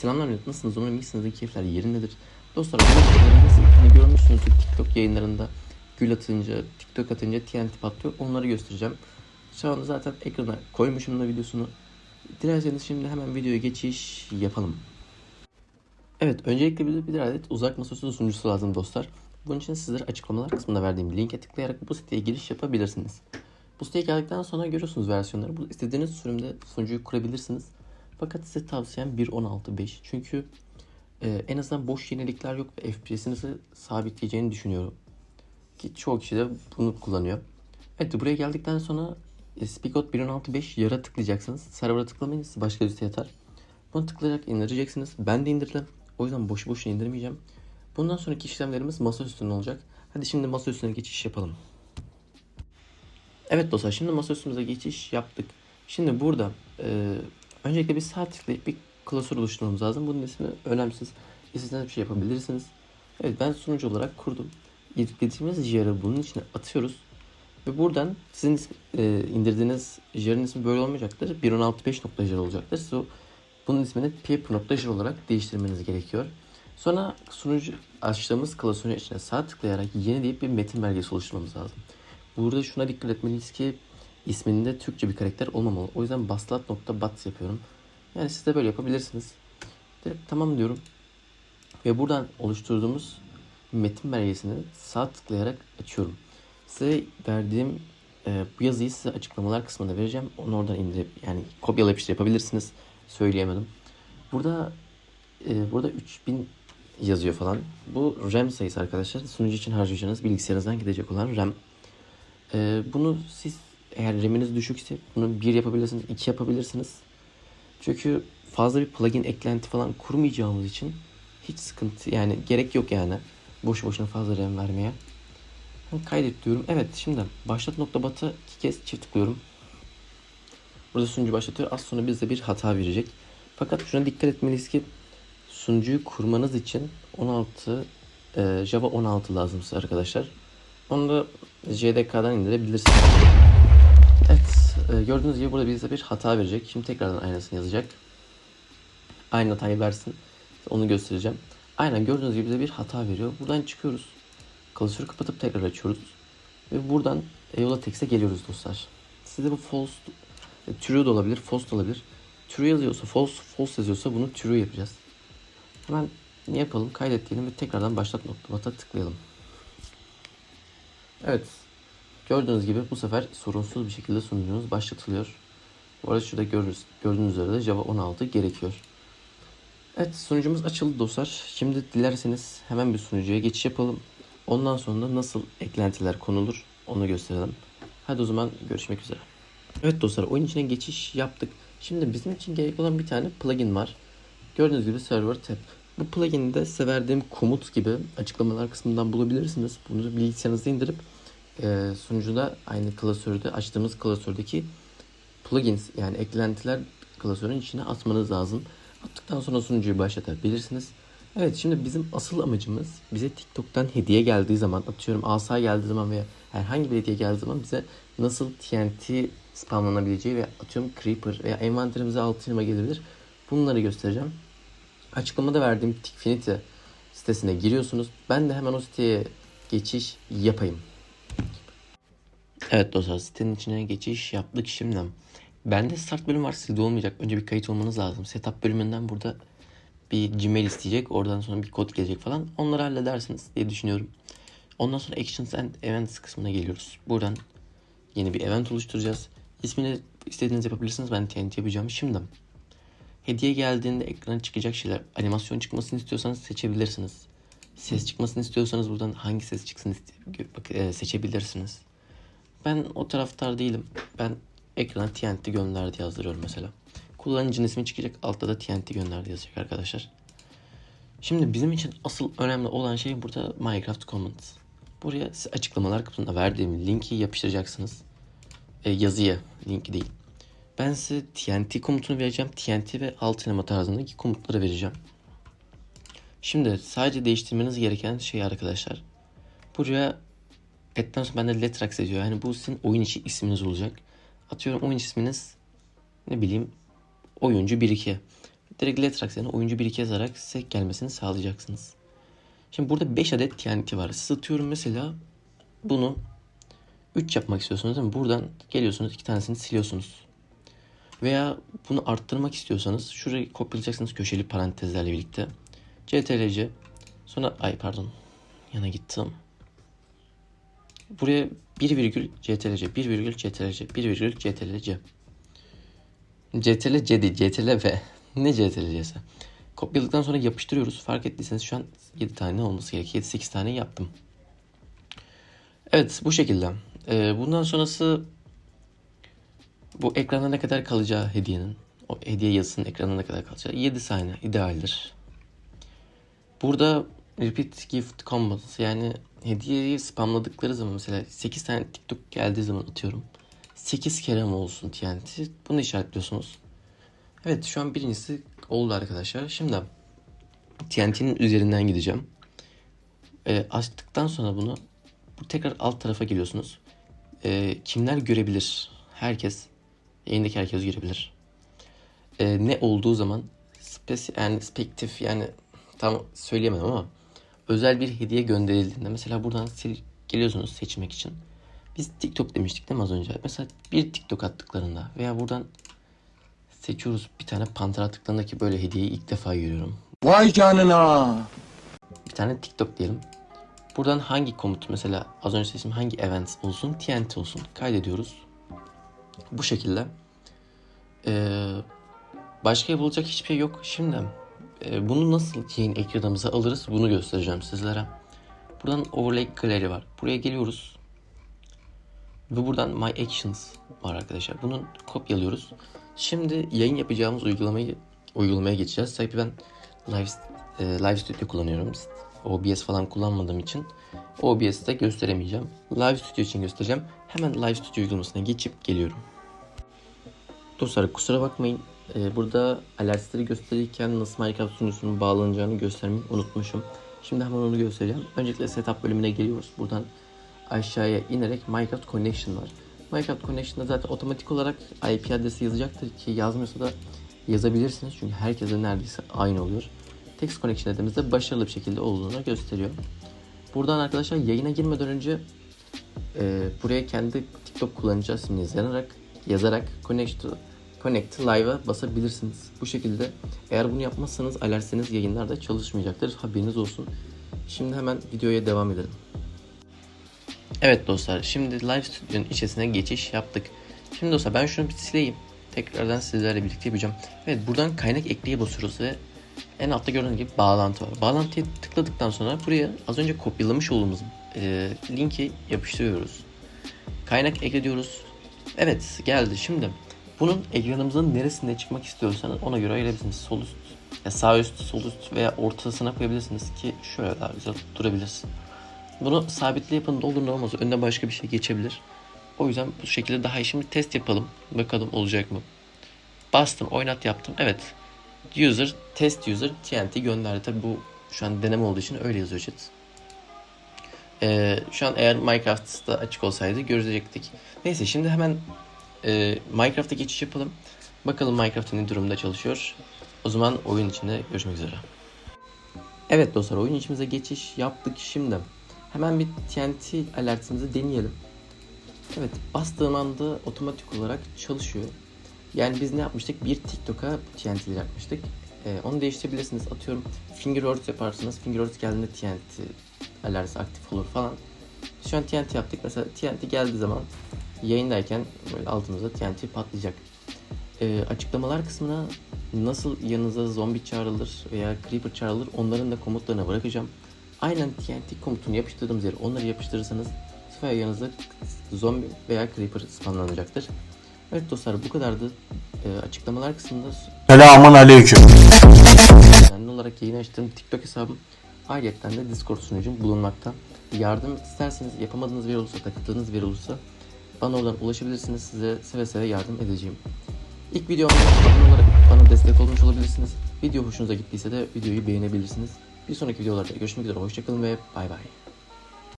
Selamlar millet nasılsınız? Umarım iyisinizdir, keyifler yerindedir. Dostlar bu hani görmüşsünüzdür TikTok yayınlarında gül atınca, TikTok atınca TNT patlıyor. Onları göstereceğim. Şu anda zaten ekrana koymuşum da videosunu. Dilerseniz şimdi hemen videoya geçiş yapalım. Evet, öncelikle bize bir adet uzak masaüstü sunucusu lazım dostlar. Bunun için sizlere açıklamalar kısmında verdiğim linke tıklayarak bu siteye giriş yapabilirsiniz. Bu siteye geldikten sonra görüyorsunuz versiyonları. Bu istediğiniz sürümde sunucuyu kurabilirsiniz. Fakat size tavsiyem 1.16.5. Çünkü e, en azından boş yenilikler yok ve FPS'inizi sabitleyeceğini düşünüyorum. Ki çoğu kişi de bunu kullanıyor. Evet buraya geldikten sonra e, Speakot 1.16.5 yara tıklayacaksınız. Server'a tıklamayın sizi başka bir siteye atar. Bunu tıklayarak indireceksiniz. Ben de indirdim. O yüzden boşu boşuna indirmeyeceğim. Bundan sonraki işlemlerimiz masa üstünde olacak. Hadi şimdi masa üstüne geçiş yapalım. Evet dostlar şimdi masa üstümüze geçiş yaptık. Şimdi burada e, öncelikle bir sağ tıklayıp bir klasör oluşturmamız lazım. Bunun ismi önemsiz. İstediğiniz bir şey yapabilirsiniz. Evet ben sunucu olarak kurdum. Yüklediğimiz JR'ı bunun içine atıyoruz. Ve buradan sizin e, indirdiğiniz JR'ın ismi böyle olmayacaktır. 1.16.5.jar olacaktır. Siz o, bunun ismini paper.jar olarak değiştirmeniz gerekiyor. Sonra sunucu açtığımız klasörün içine sağ tıklayarak yeni deyip bir metin belgesi oluşturmamız lazım. Burada şuna dikkat etmeliyiz ki isminde Türkçe bir karakter olmamalı. O yüzden baslat.bat yapıyorum. Yani siz de böyle yapabilirsiniz. Direkt tamam diyorum. Ve buradan oluşturduğumuz metin belgesini sağ tıklayarak açıyorum. Size verdiğim e, bu yazıyı size açıklamalar kısmında vereceğim. Onu oradan indirip yani kopyala yapıştır yapabilirsiniz. Söyleyemedim. Burada e, burada 3000 yazıyor falan. Bu RAM sayısı arkadaşlar. Sunucu için harcayacağınız bilgisayarınızdan gidecek olan RAM. Ee, bunu siz eğer RAM'iniz düşükse bunu bir yapabilirsiniz, iki yapabilirsiniz. Çünkü fazla bir plugin eklenti falan kurmayacağımız için hiç sıkıntı yani gerek yok yani. Boş boşuna fazla RAM vermeye. Ben Kaydet diyorum. Evet şimdi başlat nokta batı iki kez çift tıklıyorum. Burada sunucu başlatıyor. Az sonra bize bir hata verecek. Fakat şuna dikkat etmeliyiz ki sunucuyu kurmanız için 16 e, Java 16 lazım size arkadaşlar. Onu da JDK'dan indirebilirsiniz. Evet, e, gördüğünüz gibi burada bize bir hata verecek. Şimdi tekrardan aynısını yazacak. Aynı hatayı versin. Onu göstereceğim. Aynen gördüğünüz gibi bize bir hata veriyor. Buradan çıkıyoruz. Klasörü kapatıp tekrar açıyoruz. Ve buradan Eyola Text'e geliyoruz dostlar. Size bu false, e, true da olabilir, false da olabilir. True yazıyorsa false, false yazıyorsa bunu true yapacağız. Hemen ne yapalım? Kaydet diyelim ve tekrardan başlat nokta bata tıklayalım. Evet. Gördüğünüz gibi bu sefer sorunsuz bir şekilde sunucunuz başlatılıyor. Bu arada şurada gördüğünüz, gördüğünüz üzere de Java 16 gerekiyor. Evet sunucumuz açıldı dostlar. Şimdi dilerseniz hemen bir sunucuya geçiş yapalım. Ondan sonra nasıl eklentiler konulur onu gösterelim. Hadi o zaman görüşmek üzere. Evet dostlar oyun içine geçiş yaptık. Şimdi bizim için gerek olan bir tane plugin var. Gördüğünüz gibi server tab. Bu plugin'i de size verdiğim komut gibi açıklamalar kısmından bulabilirsiniz. Bunu bilgisayarınızda indirip e, sunucuda aynı klasörde açtığımız klasördeki plugins yani eklentiler klasörün içine atmanız lazım. Attıktan sonra sunucuyu başlatabilirsiniz. Evet şimdi bizim asıl amacımız bize TikTok'tan hediye geldiği zaman atıyorum asa geldiği zaman veya herhangi bir hediye geldiği zaman bize nasıl TNT spamlanabileceği veya atıyorum Creeper veya envanterimize altın elma gelebilir. Bunları göstereceğim. Açıklamada verdiğim Tikfinity sitesine giriyorsunuz. Ben de hemen o siteye geçiş yapayım. Evet dostlar sitenin içine geçiş yaptık şimdi. Bende start bölüm var sizde olmayacak. Önce bir kayıt olmanız lazım. Setup bölümünden burada bir Gmail isteyecek. Oradan sonra bir kod gelecek falan. Onları halledersiniz diye düşünüyorum. Ondan sonra Actions and Events kısmına geliyoruz. Buradan yeni bir event oluşturacağız. İsmini istediğiniz yapabilirsiniz. Ben TNT yapacağım. Şimdi hediye geldiğinde ekrana çıkacak şeyler. Animasyon çıkmasını istiyorsanız seçebilirsiniz. Ses çıkmasını istiyorsanız buradan hangi ses çıksın e, seçebilirsiniz. Ben o taraftar değilim. Ben ekrana TNT gönderdi yazdırıyorum mesela. Kullanıcının ismi çıkacak. Altta da TNT gönderdi yazacak arkadaşlar. Şimdi bizim için asıl önemli olan şey burada Minecraft Commons. Buraya açıklamalar kısmında verdiğim linki yapıştıracaksınız. E, yazıya, linki değil. Ben size TNT komutunu vereceğim. TNT ve altın elma tarzındaki komutları vereceğim. Şimdi sadece değiştirmeniz gereken şey arkadaşlar. Buraya etten sonra bende Letrax yazıyor. Yani bu sizin oyun içi isminiz olacak. Atıyorum oyun isminiz ne bileyim oyuncu 1-2. direkt Letrax yani oyuncu 1-2 yazarak size gelmesini sağlayacaksınız. Şimdi burada 5 adet TNT var. Siz atıyorum mesela bunu 3 yapmak istiyorsunuz değil mi? Buradan geliyorsunuz iki tanesini siliyorsunuz. Veya bunu arttırmak istiyorsanız şurayı kopyalayacaksınız köşeli parantezlerle birlikte. CTRL-C sonra ay pardon yana gittim. Buraya 1 virgül CTRL-C 1 virgül CTRL-C 1 virgül CTRL-C CTRL-C değil CTRL-V ne CTRL-C'si Kopyaladıktan sonra yapıştırıyoruz. Fark ettiyseniz şu an 7 tane olması gerekiyor. 7-8 tane yaptım. Evet bu şekilde. Ee, bundan sonrası bu ekranda ne kadar kalacağı hediyenin. O hediye yazısının ekranda ne kadar kalacağı. 7 saniye idealdir. Burada repeat gift combos yani hediyeyi spamladıkları zaman mesela 8 tane TikTok geldiği zaman atıyorum. 8 kere mi olsun TNT? Bunu işaretliyorsunuz. Evet şu an birincisi oldu arkadaşlar. Şimdi TNT'nin üzerinden gideceğim. E, açtıktan sonra bunu bu tekrar alt tarafa geliyorsunuz. E, kimler görebilir? Herkes. Yayındaki herkes görebilir. E, ne olduğu zaman spes yani spektif yani tam söyleyemem ama özel bir hediye gönderildiğinde mesela buradan sil geliyorsunuz seçmek için. Biz TikTok demiştik değil mi az önce? Mesela bir TikTok attıklarında veya buradan seçiyoruz bir tane panter attıklarında ki böyle hediyeyi ilk defa görüyorum. Vay canına. Bir tane TikTok diyelim. Buradan hangi komut mesela az önce seçtiğim hangi event olsun TNT olsun kaydediyoruz. Bu şekilde. Ee, başka yapılacak hiçbir şey yok. Şimdi e, bunu nasıl yayın ekranımıza alırız bunu göstereceğim sizlere. Buradan Overlay Gallery var. Buraya geliyoruz. Ve buradan My Actions var arkadaşlar. Bunu kopyalıyoruz. Şimdi yayın yapacağımız uygulamayı uygulamaya geçeceğiz. Tabii ben Live, e, Live Studio kullanıyorum. OBS falan kullanmadığım için OBS'te gösteremeyeceğim. Live Studio için göstereceğim. Hemen Live Studio uygulamasına geçip geliyorum. Dostlar kusura bakmayın. Ee, burada alertleri gösterirken nasıl Minecraft sunucusunun bağlanacağını göstermeyi unutmuşum. Şimdi hemen onu göstereceğim. Öncelikle setup bölümüne geliyoruz. Buradan aşağıya inerek Minecraft Connection var. Minecraft Connection'da zaten otomatik olarak IP adresi yazacaktır ki yazmıyorsa da yazabilirsiniz. Çünkü herkese neredeyse aynı oluyor. Text Connection dediğimizde başarılı bir şekilde olduğunu gösteriyor. Buradan arkadaşlar yayına girmeden önce e, buraya kendi TikTok kullanıcı isminizi yazarak, yazarak Connect to, Connect Live'a basabilirsiniz. Bu şekilde eğer bunu yapmazsanız alertiniz yayınlarda çalışmayacaktır. Haberiniz olsun. Şimdi hemen videoya devam edelim. Evet dostlar şimdi Live Studio'nun içerisine geçiş yaptık. Şimdi dostlar ben şunu bir sileyim. Tekrardan sizlerle birlikte yapacağım. Evet buradan kaynak ekleye basıyoruz ve en altta gördüğünüz gibi bağlantı var. Bağlantıya tıkladıktan sonra buraya az önce kopyalamış olduğumuz e, linki yapıştırıyoruz. Kaynak ekle diyoruz. Evet geldi. Şimdi bunun ekranımızın neresinde çıkmak istiyorsanız ona göre ayırabilirsiniz. Sol üst, ya sağ üst, sol üst veya ortasına koyabilirsiniz ki şöyle daha güzel durabilirsin. Bunu sabitle yapın ne olur ne olmaz. Önüne başka bir şey geçebilir. O yüzden bu şekilde daha. Şimdi test yapalım. Bakalım olacak mı? Bastım, oynat yaptım. Evet. User, test user TNT gönderdi. Tabi bu şu an deneme olduğu için öyle yazıyor chat. Ee, şu an eğer Minecraft'ta açık olsaydı görecektik. Neyse şimdi hemen e, Minecraft'a geçiş yapalım. Bakalım Minecraft ne durumda çalışıyor. O zaman oyun içinde görüşmek üzere. Evet dostlar oyun içimize geçiş yaptık şimdi. Hemen bir TNT alertimizi deneyelim. Evet bastığım anda otomatik olarak çalışıyor. Yani biz ne yapmıştık? Bir TikTok'a TNT'leri yapmıştık. Ee, onu değiştirebilirsiniz. Atıyorum finger words yaparsınız. Finger words geldiğinde TNT alerjisi aktif olur falan. Şu an TNT yaptık. Mesela TNT geldiği zaman yayındayken böyle altımızda TNT patlayacak. Ee, açıklamalar kısmına nasıl yanınıza zombi çağrılır veya creeper çağrılır onların da komutlarına bırakacağım. Aynen TNT komutunu yapıştırdığımız yere onları yapıştırırsanız veya yanınızda zombi veya creeper spamlanacaktır. Evet dostlar bu kadardı. Ee, açıklamalar kısmında Selamun aleyküm. düzenli olarak yayın açtığım TikTok hesabım ayrıca de Discord sunucum bulunmakta. Yardım isterseniz yapamadığınız bir olursa, takıldığınız bir olursa bana oradan ulaşabilirsiniz. Size seve seve yardım edeceğim. İlk videomda abone olarak bana destek olmuş olabilirsiniz. Video hoşunuza gittiyse de videoyu beğenebilirsiniz. Bir sonraki videolarda görüşmek üzere. Hoşçakalın ve bay bay.